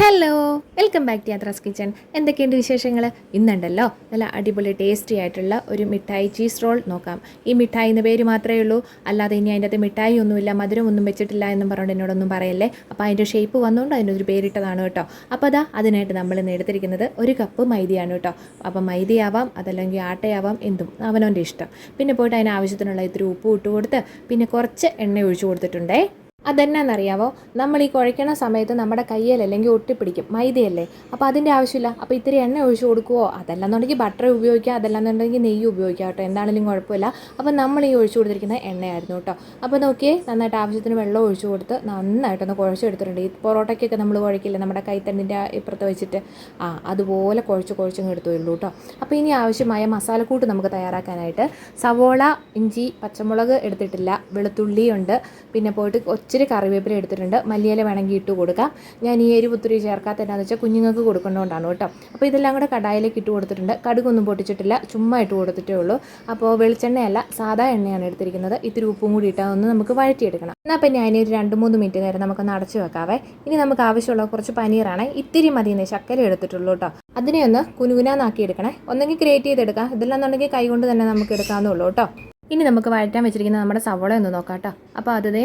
Hello welcome back to Yathra's kitchen എന്തൊക്കെയുണ്ട് വിശേഷങ്ങൾ ഇന്നുണ്ടല്ലോ. നല്ല അടിപൊളി ടേസ്റ്റി ആയിട്ടുള്ള ഒരു മിഠായി ചീസ് റോൾ നോക്കാം. ഈ മിഠായി എന്ന പേര് മാത്രമേ ഉള്ളൂ. അല്ലാതെ ഇനി അതിന്റെ അകത്ത് മിഠായി ഒന്നുമില്ല മധുരം ഒന്നും വെച്ചിട്ടില്ല എന്നും പറഞ്ഞുകൊണ്ട് എന്നോടൊന്നും പറയല്ലേ? അപ്പോൾ അതിന്റെ ഷേപ്പ് വന്നുകൊണ്ട് അതിനൊരു പേരിട്ടതാണ് കേട്ടോ. അപ്പോൾ അതാ അതിനായിട്ട് നമ്മൾ ഇന്ന് എടുത്തിരിക്കുന്നത് ഒരു കപ്പ് മൈദയാണ് കേട്ടോ. അപ്പോൾ മൈദയാവാം അതല്ലെങ്കിൽ ആട്ടയാവാം എന്തും അവനവന്റെ ഇഷ്ടം. പിന്നെ പോയിട്ട് അതിന് ആവശ്യത്തിനുള്ള ഇത്തിരി ഉപ്പ് ഇട്ട് കൊടുത്ത് പിന്നെ കുറച്ച് എണ്ണ ഒഴിച്ചു കൊടുത്തിട്ടുണ്ടേ. അതെന്നാന്നറിയാവോ? നമ്മൾ ഈ കുഴയ്ക്കണ സമയത്ത് നമ്മുടെ കയ്യിൽ അല്ലെങ്കിൽ ഒട്ടിപ്പിടിക്കും. മൈദയല്ലേ. അപ്പോൾ അതിന്റെ ആവശ്യമില്ല. അപ്പോൾ ഇത്തിരി എണ്ണ ഒഴിച്ചു കൊടുക്കുവോ? അതല്ലാന്നുണ്ടെങ്കിൽ ബട്ടർ ഉപയോഗിക്കുക. അതല്ലാന്നുണ്ടെങ്കിൽ നെയ്യ് ഉപയോഗിക്കുക കേട്ടോ. എന്താണെങ്കിലും കുഴപ്പമില്ല. അപ്പോൾ നമ്മൾ ഈ ഒഴിച്ചു കൊടുത്തിരിക്കുന്ന എണ്ണയായിരുന്നു കേട്ടോ. അപ്പോൾ നോക്കിയേ നന്നായിട്ട് ആവശ്യത്തിന് വെള്ളം ഒഴിച്ചു കൊടുത്ത് നന്നായിട്ടൊന്ന് കുഴച്ചെടുത്തിട്ടുണ്ട്. ഈ പൊറോട്ടയ്ക്കൊക്കെ നമ്മൾ കുഴക്കില്ലേ നമ്മുടെ കൈത്തണ്ടിന്റെ ഇപ്പുറത്ത് വെച്ചിട്ട്. ആ അതുപോലെ കുഴച്ച് കുഴച്ചും എടുത്തുള്ളൂ കേട്ടോ. അപ്പോൾ ഇനി ആവശ്യമായ മസാലക്കൂട്ട് നമുക്ക് തയ്യാറാക്കാനായിട്ട് സവോള ഇഞ്ചി പച്ചമുളക് എടുത്തിട്ടില്ല. വെളുത്തുള്ളിയുണ്ട്. പിന്നെ പോയിട്ട് ഒത്തിരി കറിവേപ്പില എടുത്തിട്ടുണ്ട്. മല്ലിയില വേണമെങ്കിൽ ഇട്ട് കൊടുക്കാം. ഞാൻ ഈ എരിവ് ഒത്തിരി ചേർക്കാത്ത എന്നാന്ന് വെച്ചാൽ കുഞ്ഞുങ്ങൾക്ക് കൊടുക്കേണ്ടതുകൊണ്ടാണ് കേട്ടോ. അപ്പോൾ ഇതെല്ലാം കൂടെ കടായിലേക്ക് ഇട്ട് കൊടുത്തിട്ടുണ്ട്. കടുകൊന്നും പൊട്ടിച്ചിട്ടില്ല. ചുമ്മാ ഇട്ട് കൊടുത്തിട്ടേ ഉള്ളൂ. അപ്പോൾ വെളിച്ചെണ്ണയല്ല സാധാ എണ്ണയാണ് എടുത്തിരിക്കുന്നത്. ഇത്തിരി ഉപ്പും കൂടി ഇട്ടാൽ ഒന്ന് നമുക്ക് വഴറ്റിയെടുക്കണം. എന്നാൽ പിന്നെ ഒരു രണ്ട് മൂന്ന് മിനിറ്റ് നേരം നമുക്കൊന്ന് അടച്ചു വെക്കാവേ. ഇനി നമുക്ക് ആവശ്യമുള്ള കുറച്ച് പനീറാണ്. ഇത്തിരി മതിയെന്നേ ശക്കര എടുത്തിട്ടുള്ളൂ കേട്ടോ. അതിനെ ഒന്ന് കുനുകുനാന്നാക്കി എടുക്കണേ ഒന്നെങ്കിൽ ക്രിയേറ്റ് ചെയ്തെടുക്കാം. ഇതെല്ലാം എന്നുണ്ടെങ്കിൽ കൈകൊണ്ട് തന്നെ നമുക്ക് എടുക്കാവുന്നുള്ളൂ കേട്ടോ. ഇനി നമുക്ക് വഴറ്റാൻ വെച്ചിരിക്കുന്ന നമ്മുടെ സവോള ഒന്ന് നോക്കാം കേട്ടോ. അപ്പോൾ അതേ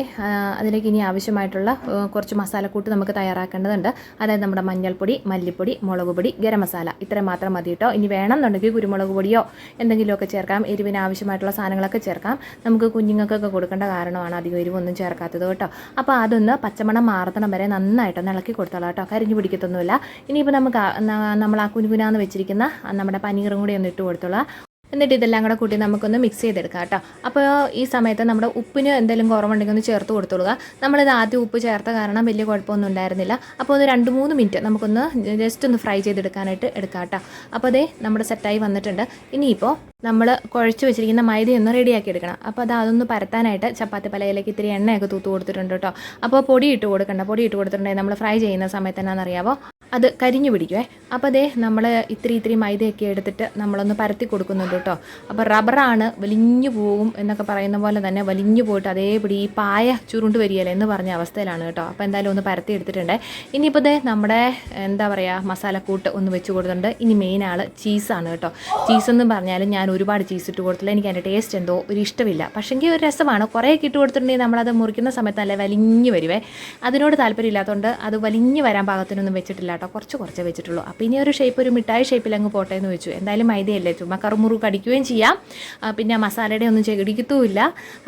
അതിലേക്ക് ഇനി ആവശ്യമായിട്ടുള്ള കുറച്ച് മസാലക്കൂട്ട് നമുക്ക് തയ്യാറാക്കേണ്ടതുണ്ട്. അതായത് നമ്മുടെ മഞ്ഞൾപ്പൊടി മല്ലിപ്പൊടി മുളക് പൊടി ഗരം മസാല. ഇത്രയും മാത്രം മതി കേട്ടോ. ഇനി വേണമെന്നുണ്ടെങ്കിൽ കുരുമുളക് പൊടിയോ എന്തെങ്കിലുമൊക്കെ ചേർക്കാം. എരിവിന് ആവശ്യമായിട്ടുള്ള സാധനങ്ങളൊക്കെ ചേർക്കാം. നമുക്ക് കുഞ്ഞുങ്ങൾക്കൊക്കെ കൊടുക്കേണ്ട കാരണമാണ് അധികം എരിവൊന്നും ചേർക്കാത്തത് കേട്ടോ. അപ്പോൾ അതൊന്ന് പച്ചമണം മാറത്തണം വരെ നന്നായിട്ടൊന്ന് ഇളക്കി കൊടുത്തോളാം കേട്ടോ. കരിഞ്ഞു പിടിക്കത്തൊന്നുമില്ല. ഇനിയിപ്പോൾ നമുക്ക് നമ്മൾ ആ കുനുകുനാന്ന് വെച്ചിരിക്കുന്ന നമ്മുടെ പനീറും കൂടി ഒന്ന് ഇട്ട് കൊടുത്തോളാം. എന്നിട്ട് ഇതെല്ലാം കൂടെ കൂട്ടി നമുക്കൊന്ന് മിക്സ് ചെയ്തെടുക്കാം കേട്ടോ. അപ്പോൾ ഈ സമയത്ത് നമ്മുടെ ഉപ്പിന് എന്തെങ്കിലും കുറവുണ്ടെങ്കിൽ ഒന്ന് ചേർത്ത് കൊടുത്തോളുക. നമ്മളിത് ആദ്യം ഉപ്പ് ചേർത്ത കാരണം വലിയ കുഴപ്പമൊന്നും ഉണ്ടായിരുന്നില്ല. അപ്പോൾ ഒന്ന് രണ്ട് മൂന്ന് മിനിറ്റ് നമുക്കൊന്ന് ജസ്റ്റ് ഒന്ന് ഫ്രൈ ചെയ്തെടുക്കാനായിട്ട് എടുക്കാം കേട്ടോ. അപ്പോൾ അതേ നമ്മുടെ സെറ്റായി വന്നിട്ടുണ്ട്. ഇനിയിപ്പോൾ നമ്മൾ കുഴച്ച് വെച്ചിരിക്കുന്ന മൈദ ഒന്ന് റെഡിയാക്കി എടുക്കണം. അപ്പോൾ അത് അതൊന്ന് പരത്താനായിട്ട് ചപ്പാത്തി പലയിലേക്ക് ഇത്തിരി എണ്ണയൊക്കെ തൂത്ത് കൊടുത്തിട്ടുണ്ട് കേട്ടോ. അപ്പോൾ പൊടി ഇട്ട് കൊടുക്കണ്ട പൊടി ഇട്ട് കൊടുത്തിട്ടുണ്ടെങ്കിൽ നമ്മൾ ഫ്രൈ ചെയ്യുന്ന സമയത്ത് എന്നാണെന്നറിയാവോ അത് കരിഞ്ഞു പിടിക്കുവേ. അപ്പോൾ അതേ നമ്മൾ ഇത്തിരി ഇത്രയും മൈദയൊക്കെ എടുത്തിട്ട് നമ്മളൊന്ന് പരത്തി കൊടുക്കുന്നുണ്ട് കേട്ടോ. അപ്പോൾ റബ്ബറാണ് വലിഞ്ഞു പോകും എന്നൊക്കെ പറയുന്ന പോലെ തന്നെ വലിഞ്ഞു പോയിട്ട് അതേപടി ഈ പായ ചുരുണ്ട് വരികയല്ലേ എന്ന് പറഞ്ഞ അവസ്ഥയിലാണ് കേട്ടോ. അപ്പോൾ എന്തായാലും ഒന്ന് പരത്തി എടുത്തിട്ടുണ്ട്. ഇനിയിപ്പോൾ ദേ നമ്മുടെ എന്താ പറയുക മസാലക്കൂട്ട് ഒന്ന് വെച്ച് കൊടുത്തിട്ടുണ്ട്. ഇനി മെയിൻ ആൾ ചീസാണ് കേട്ടോ. ചീസ് എന്ന് പറഞ്ഞാൽ ഞാൻ ഒരുപാട് ചീസ് ഇട്ട് കൊടുത്തില്ല എനിക്ക് അതിന്റെ ടേസ്റ്റ് എന്തോ ഒരു ഇഷ്ടമില്ല. പക്ഷേ ഒരു രസമാണ്. കുറേ ഇട്ട് കൊടുത്തിട്ടുണ്ടെങ്കിൽ നമ്മളത് മുറിക്കുന്ന സമയത്ത് നല്ല വലിഞ്ഞു വരുവേ. അതിനോട് താല്പര്യമില്ലാത്തതുകൊണ്ട് അത് വലിഞ്ഞു വരാൻ പാകത്തിനൊന്നും വെച്ചിട്ടില്ല കുറച്ച് കുറച്ച് വെച്ചിട്ടുള്ളൂ. അപ്പോൾ ഇനി ഒരു ഷേപ്പ് ഒരു മിഠായി ഷേപ്പിൽ അങ്ങ് പോട്ടെ എന്ന് വെച്ചു. എന്തായാലും മൈദയല്ലേ? ചുമ്മാ കറുമുറു കടിക്കുകയും ചെയ്യാം. പിന്നെ മസാലയുടെ ഒന്നും ചെടിക്കത്തുമില്ല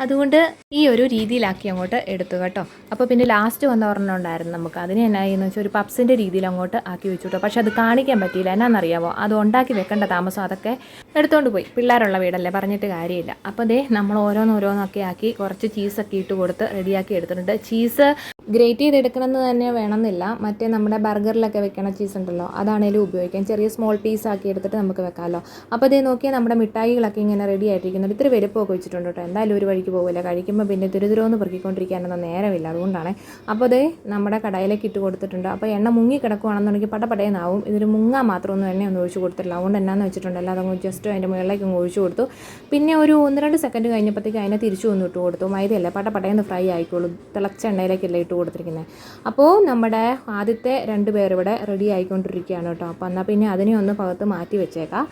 അതുകൊണ്ട് ഈ ഒരു രീതിയിലാക്കി അങ്ങോട്ട് എടുത്തു കേട്ടോ. അപ്പോൾ പിന്നെ ലാസ്റ്റ് വന്ന ഒരെണ്ണം ഉണ്ടായിരുന്നു നമുക്ക്. അതിനെ എന്നായെന്ന് വെച്ചാൽ ഒരു പപ്സിന്റെ രീതിയിൽ അങ്ങോട്ട് ആക്കി വെച്ചു കേട്ടോ. പക്ഷെ അത് കാണിക്കാൻ പറ്റിയില്ല. എന്നാണെന്നറിയാമോ അത് ഉണ്ടാക്കി വെക്കേണ്ട താമസം അതൊക്കെ എടുത്തുകൊണ്ട് പോയി. പിള്ളേരുള്ള വീടല്ലേ? പറഞ്ഞിട്ട് കാര്യമില്ല. അപ്പോൾ ദേ നമ്മൾ ഓരോന്നോരോന്നൊക്കെ ആക്കി കുറച്ച് ചീസൊക്കെ ഇട്ട് കൊടുത്ത് റെഡിയാക്കി എടുത്തിട്ടുണ്ട്. ചീസ് ഗ്രേറ്റ് ചെയ്തെടുക്കണമെന്ന് തന്നെ വേണമെന്നില്ല. മറ്റേ നമ്മുടെ ബർഗറിലൊക്കെ വെക്കണ ചീസ് ഉണ്ടല്ലോ അതാണേലും ഉപയോഗിക്കാം. ചെറിയ സ്മോൾ പീസ് ആക്കി എടുത്തിട്ട് നമുക്ക് വെക്കാമല്ലോ അപ്പോൾ ഇതേ നോക്കിയാൽ നമ്മുടെ മിഠായികളൊക്കെ ഇങ്ങനെ റെഡി ആയിട്ടിരിക്കുന്നുണ്ട്. ഇത്തിരി വലുപ്പമൊക്കെ വെച്ചിട്ടുണ്ട് കേട്ടോ. എന്തായാലും ഒരു വഴിക്ക് പോകില്ല കഴിക്കുമ്പോൾ പിന്നെ ദുരിദ്രമെന്ന് പെറുക്കിക്കൊണ്ടിരിക്കാനൊന്നും നേരമില്ല. അതുകൊണ്ടാണ്. അപ്പോൾ അതേ നമ്മുടെ കടയിലേക്ക് ഇട്ട് കൊടുത്തിട്ടുണ്ട്. അപ്പോൾ എണ്ണ മുങ്ങി കിടക്കുകയാണെന്നുണ്ടെങ്കിൽ പടപടയെന്നാവും ഇതിന് മുങ്ങാൻ മാത്രമൊന്നും എണ്ണ ഒന്നും ഒഴിച്ചു കൊടുത്തിട്ടില്ല. അതുകൊണ്ട് എന്നാന്ന് വെച്ചിട്ടുണ്ട് അല്ലാതെ ജസ്റ്റ് അതിന്റെ മുകളിലേക്ക് അങ്ങ് ഒഴിച്ചു കൊടുത്തു. പിന്നെ ഒരു ഒന്ന് രണ്ട് സെക്കൻഡ് കഴിഞ്ഞപ്പോഴത്തേക്ക് അതിനെ തിരിച്ചു ഒന്ന് ഇട്ട് കൊടുത്തു. മൈദയല്ലേ? പടപടയെന്ന് ഫ്രൈ ആയിക്കോളും. തിളച്ച എണ്ണയിലേക്കല്ലേ ഇട്ട് കൊടുത്തിരിക്കുന്നത്. അപ്പോൾ നമ്മുടെ ആദ്യത്തെ രണ്ട് പേർ ഇവിടെ റെഡി ആയിക്കൊണ്ടിരിക്കുകയാണ് കേട്ടോ. അപ്പോൾ എന്നാൽ പിന്നെ അതിനെ ഒന്ന് ഭാഗത്ത് മാറ്റി വെച്ചേക്കാം.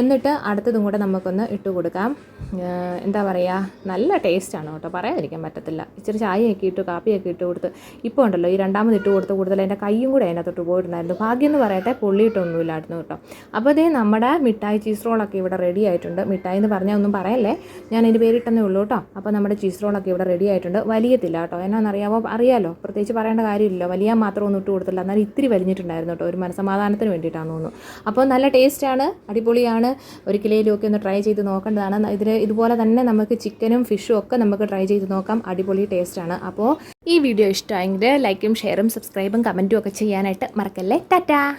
എന്നിട്ട് അടുത്തതും കൂടെ നമുക്കൊന്ന് ഇട്ട് കൊടുക്കാം. എന്താ പറയുക നല്ല ടേസ്റ്റാണ് കേട്ടോ. പറയാതിരിക്കാൻ പറ്റത്തില്ല. ഇച്ചിരി ചായയൊക്കെ ഇട്ട് കാപ്പിയൊക്കെ ഇട്ട് കൊടുത്ത് ഇപ്പോൾ ഉണ്ടല്ലോ ഈ രണ്ടാമത് ഇട്ട് കൊടുത്ത് കൂടുതൽ എന്റെ കൈയും കൂടെ അതിനകത്തോട്ട് പോയിട്ടുണ്ടായിരുന്നു. ഭാഗ്യം എന്ന് പറയട്ടെ പൊള്ളിയിട്ടൊന്നുമില്ലായിരുന്നു കേട്ടോ. അപ്പോൾ ഇതേ നമ്മുടെ മിഠായി ചീസ് റോളൊക്കെ ഇവിടെ റെഡി ആയിട്ടുണ്ട്. മിഠായി എന്ന് പറഞ്ഞാൽ ഒന്നും പറയല്ലേ? ഞാൻ അതിന്റെ പേരിട്ടെന്നേ ഉള്ളൂ കേട്ടോ. അപ്പോൾ നമ്മുടെ ചീസ് റോളൊക്കെ ഇവിടെ റെഡി ആയിട്ടുണ്ട്. വലിയത്തില്ല കേട്ടോ. എന്നാണെന്നറിയാമോ അറിയാലോ. പ്രത്യേകിച്ച് പറയേണ്ട കാര്യമില്ലല്ലോ. വലിയ മാത്രം ഒന്നും ഇട്ട് കൊടുത്തില്ല. എന്നാൽ ഇത്തിരി വലിഞ്ഞിട്ടുണ്ടായിരുന്നു കേട്ടോ. ഒരു മനസമാധാനത്തിന് വേണ്ടിയിട്ടാണെന്ന് തോന്നുന്നു. അപ്പോൾ നല്ല ടേസ്റ്റാണ് അടിപൊളിയാണ്. ഒരിക്കലേലും ഒക്കെ ഒന്ന് ട്രൈ ചെയ്ത് നോക്കേണ്ടതാണ്. ഇതിൽ ഇതുപോലെ തന്നെ നമുക്ക് ചിക്കനും ഫിഷും ഒക്കെ നമുക്ക് ട്രൈ ചെയ്ത് നോക്കാം. അടിപൊളി ടേസ്റ്റാണ് അപ്പോൾ ഈ വീഡിയോ ഇഷ്ടമായെങ്കിൽ ലൈക്കും ഷെയറും സബ്സ്ക്രൈബും കമന്റും ഒക്കെ ചെയ്യാനായിട്ട് മറക്കല്ലേ? ടാറ്റാ!